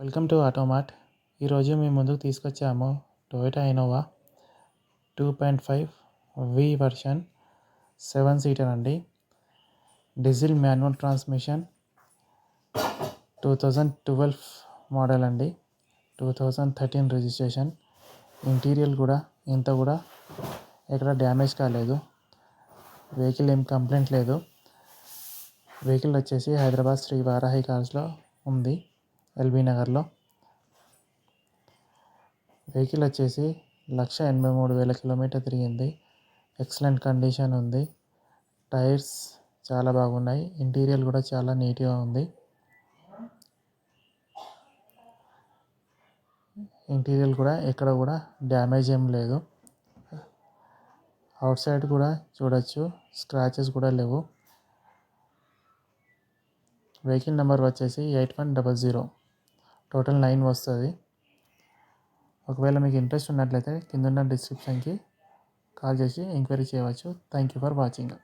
Welcome to ఆటోమార్ట్. ఈరోజు మేము ముందుకు తీసుకొచ్చాము Toyota Innova two point five V version seven seater అండి. Diesel manual transmission two thousand twelve model అండి. Two thousand thirteen registration. Interior కూడా ఇంత కూడా ఎక్కడ డ్యామేజ్ కాలేదు. వెహికల్ ఏం కంప్లైంట్ లేదు. వెహికల్ వచ్చేసి హైదరాబాద్ శ్రీ వారాహి కార్స్లో ఉంది. ఎల్బీ నగర్లో. వెహికల్ వచ్చేసి లక్ష ఎనభై మూడు వేల కిలోమీటర్ తిరిగింది. ఎక్సలెంట్ కండిషన్ ఉంది. టైర్స్ చాలా బాగున్నాయి. ఇంటీరియర్ కూడా చాలా నీట్గా ఉంది. ఇంటీరియర్ కూడా ఎక్కడ కూడా డ్యామేజ్ ఏం లేదు. అవుట్ సైడ్ కూడా చూడొచ్చు. స్క్రాచెస్ కూడా లేవు. వెహికల్ నెంబర్ వచ్చేసి eight one double zero. Total nine వస్తుంది. ఒకవేళ మీకు ఇంట్రెస్ట్ ఉన్నట్లయితే కింద ఉన్న డిస్క్రిప్షన్కి కాల్ చేసి ఎంక్వైరీ చేయవచ్చు. Thank you for watching